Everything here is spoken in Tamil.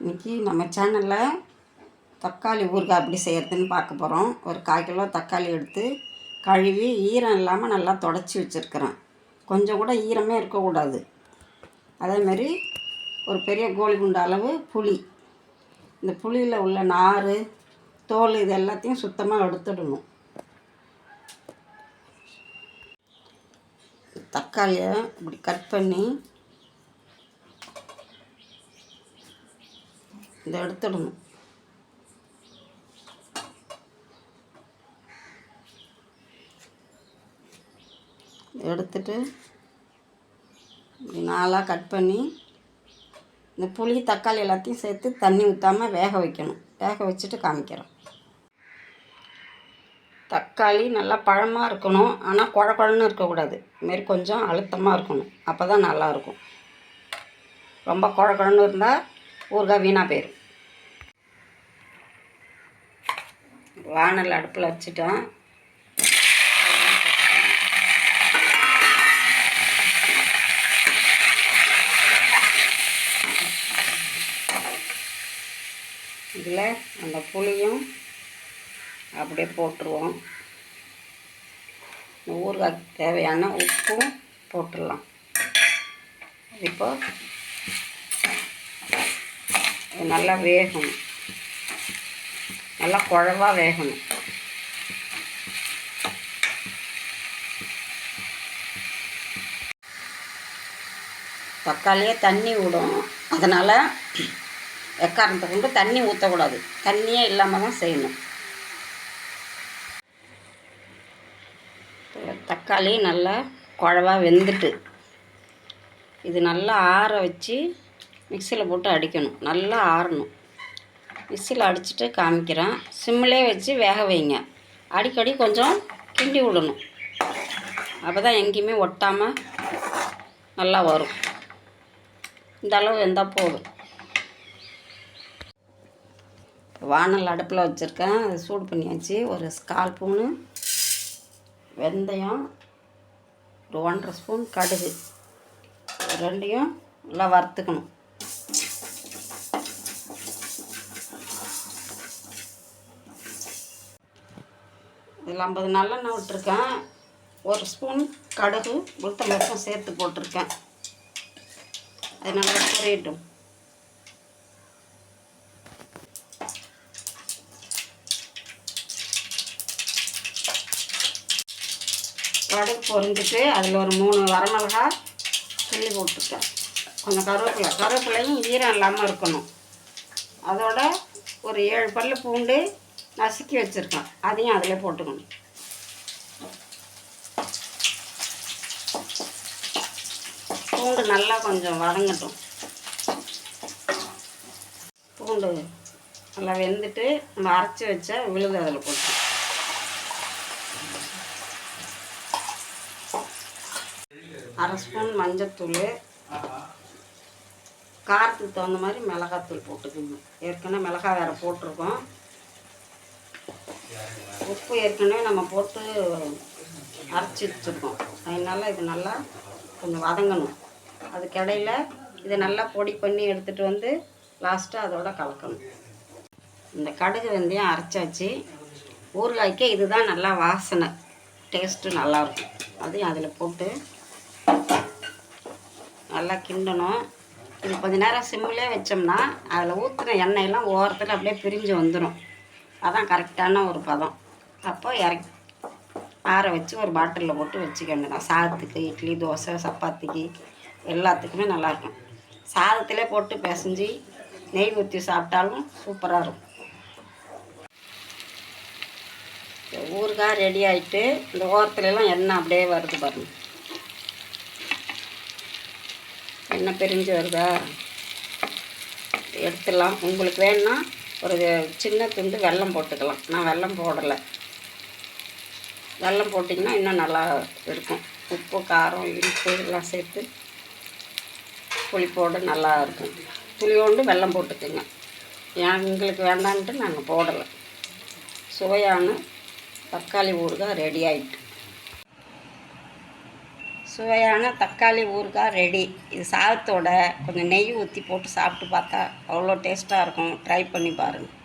இன்றைக்கி நம்ம சேனலில் தக்காளி ஊறுகாய் எப்படி செய்கிறதுன்னு பார்க்க போகிறோம் ஒரு கால் கிலோ தக்காளி எடுத்து கழுவி ஈரம் இல்லாமல் நல்லா தொடச்சி வச்சுருக்கிறேன். கொஞ்சம் கூட ஈரமே இருக்கக்கூடாது. அதேமாரி ஒரு பெரிய கோழி குண்ட அளவு புளி. இந்த புளியில் உள்ள நார் தோல் இது எல்லாத்தையும் சுத்தமாக எடுத்துடணும். தக்காளியை இப்படி கட் பண்ணி இதை எடுத்துடணும் எடுத்துட்டு இப்படி நாலாக கட் பண்ணி இந்த புளி தக்காளி எல்லாத்தையும் சேர்த்து தண்ணி ஊற்றாமல் வேக வைக்கணும் வேக வச்சுட்டு காமிக்கிறோம் தக்காளி நல்லா பழமாக இருக்கணும். ஆனால் குழ குழன்னு இருக்கக்கூடாது. இதுமாரி கொஞ்சம் அழுத்தமாக இருக்கணும். அப்போ தான் நல்லாயிருக்கும் ரொம்ப குழ குழன்னு இருந்தால் ஊறுகாய் வீணாக போயிடும் வானல் அடுப்பில் வச்சுட்டோம். இதில் அந்த புளியும் அப்படியே போட்டுருவோம். ஊறுகாய்க்கு ஊறுகாய் தேவையான உப்பும் போட்டுடலாம். இப்போ இது நல்லா வேகணும். நல்லா குழவா வேகணும். தக்காளியே தண்ணி விடும் அதனால் எக்காரணத்தை கொண்டு தண்ணி ஊற்றக்கூடாது தண்ணியே இல்லாமல் தான் செய்யணும். தக்காளி நல்லா குழவா வெந்துட்டு இது நல்லா ஆற வச்சு மிக்சியில் போட்டு அடிக்கணும். நல்லா ஆறணும். மிக்சியில் அடிச்சுட்டு காமிக்கிறேன். சிம்மிலே வச்சு வேக வைங்க. அடிக்கடி கொஞ்சம் கிண்டி விடணும். அப்போ தான் எங்கேயுமே ஒட்டாமல் நல்லா வரும். இந்த அளவு இருந்தால் போதும். வானல் அடுப்பில் வச்சுருக்கேன். அதை சூடு பண்ணியாச்சு. ஒரு கால் ஸ்பூனு வெந்தயம் ஒரு ஒன்றரை ஸ்பூன் கடுகு. ரெண்டையும் நல்லா வறுத்துக்கணும். இதில் ஐம்பது நல்லெண்ணெய் விட்டுருக்கேன். ஒரு ஸ்பூன் கடுகு உளுத்தம்பருப்பும் சேர்த்து போட்டிருக்கேன். அது நல்லா குறையட்டும் கடுகு பொறிஞ்சிட்டு அதில் ஒரு மூணு வரமிளகா கிள்ளி போட்டிருக்கேன். கொஞ்சம் கருவேப்பிலை. கருவேப்பிலையும் ஈரம் இல்லாமல் இருக்கணும். அதோட ஒரு ஏழு பல் பூண்டு நசுக்கி வச்சுருக்கேன். அதையும் அதில் போட்டுக்கணும். பூண்டு நல்லா கொஞ்சம் வதங்கட்டும். பூண்டு நல்லா வெந்துட்டு நம்ம அரைச்சி வச்ச விழுது அதில் போட்டு. அரை ஸ்பூன் மஞ்சத்தூள் காரத்துக்கு தகுந்த மாதிரி மிளகாத்தூள் போட்டுக்கணும் ஏற்கனவே மிளகா வேறு போட்டிருக்கோம். உப்பு ஏற்கனவே நம்ம போட்டு அரைச்சி வச்சுருக்கோம். அதனால் இது நல்லா கொஞ்சம் வதங்கணும். அதுக்கிடையில் இதை நல்லா பொடி பண்ணி எடுத்துகிட்டு வந்து லாஸ்ட்டாக அதோட கலக்கணும். இந்த கடுகு வெந்தயம் அரைச்சாச்சு. ஊறுகாய்க்கு இதுதான் நல்லா வாசனை. டேஸ்ட்டு நல்லாயிருக்கும் அதையும் அதில் போட்டு நல்லா கிண்டணும். இது கொஞ்ச நேரம் சிம்மிலே வச்சோம்னா அதில் ஊற்றின எண்ணெயெல்லாம் ஓரத்தில் அப்படியே பிரிஞ்சு வந்துடும் அதான் கரெக்டான ஒரு பதம். அப்போ இறக்கி ஆற வச்சு ஒரு பாட்டிலில் போட்டு வச்சுக்க வேண்டியதான் சாதத்துக்கு இட்லி தோசை சப்பாத்திக்கு எல்லாத்துக்குமே நல்லாயிருக்கும். சாதத்திலே போட்டு பிசைஞ்சு நெய் ஊற்றி சாப்பிட்டாலும் சூப்பராக இருக்கும். ஊறுகாய் ரெடி ஆகிட்டு இந்த ஓரத்துலலாம் எண்ணெய் அப்படியே வருது பாருங்க. எண்ணெய் பிரிஞ்சு வருதா? எடுத்துடலாம். உங்களுக்கு வேணும்னா ஒரு சின்ன துண்டு வெல்லம் போட்டுக்கலாம். நான் வெல்லம் போடலை. வெல்லம் போட்டிங்கன்னா இன்னும் நல்லா இருக்கும். உப்பு காரம் இனிப்பு எல்லாம் சேர்த்து புளிப்போடு நல்லா இருக்கும். புளியோண்டு வெல்லம் போட்டுக்கோங்க. எங்களுக்கு வேண்டான்ட்டு நாங்கள் போடலை. சுவையான தக்காளி ஊறுகாய் ரெடி ஆகிட்டு சுவையான தக்காளி ஊறுகாய் ரெடி இது சாதத்தோட கொஞ்சம் நெய் ஊற்றி போட்டு சாப்பிட்டு பார்த்தா அவ்வளோ டேஸ்ட்டாக இருக்கும். ட்ரை பண்ணி பாருங்கள்